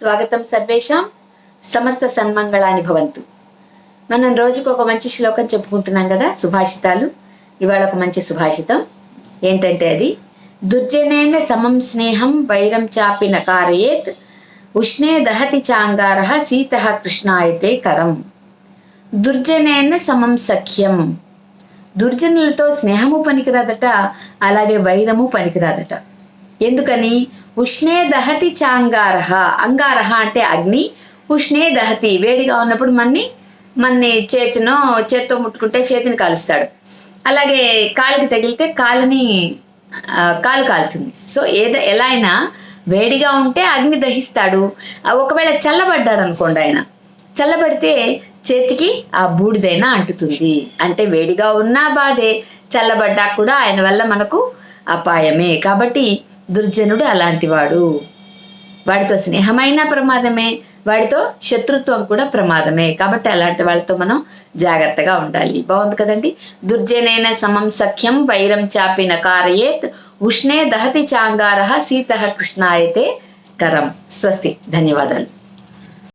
స్వాగతం సర్వేషాం. సమస్త సన్మంగళాని భవంతు. మనం రోజుకు ఒక మంచి శ్లోకం చెప్పుకుంటున్నాం కదా సుభాషితాలు. ఇవాళ ఒక మంచి సుభాషితం. ఏంటంటే అది? దుర్జనేన సమం స్నేహం వైరం చాపి నకారయేత్ ఉష్ణే దహతి చాంగార సీత కృష్ణాయతే కరం. దుర్జనేన సమం సఖ్యం. దుర్జనులతో స్నేహము పనికిరాదట అలాగే వైరము పనికిరాదట. ఎందుకని? ఉష్ణే దహతి చాంగారహ. అంగారహ అంటే అగ్ని ఉష్ణే దహతి వేడిగా ఉన్నప్పుడు మన్ని మన్ని చేతినో చేత్తో ముట్టుకుంటే చేతిని కాలుస్తాడు. అలాగే కాలికి తగిలితే కాలుని కాలు కాలుతుంది. సో ఏదో ఎలా అయినా వేడిగా ఉంటే అగ్ని దహిస్తాడు. ఒకవేళ చల్లబడ్డాడు అనుకోండి ఆయన చల్లబడితే చేతికి ఆ బూడిదైనా అంటుతుంది. అంటే వేడిగా ఉన్నా బాధే చల్లబడ్డా కూడా ఆయన వల్ల మనకు అపాయమే. కాబట్టి దుర్జనుడు అలాంటివాడు. వాడితో స్నేహమైన ప్రమాదమే వాడితో శత్రుత్వం కూడా ప్రమాదమే. కాబట్టి అలాంటి వాళ్ళతో మనం జాగ్రత్తగా ఉండాలి. బాగుంది కదండి? దుర్జనైన సమం సఖ్యం వైరం చాపిన కారయేత్ ఉష్ణే దహతి చాంగార కృష్ణ కృష్ణాయతే కరం. స్వస్తి. ధన్యవాదాలు.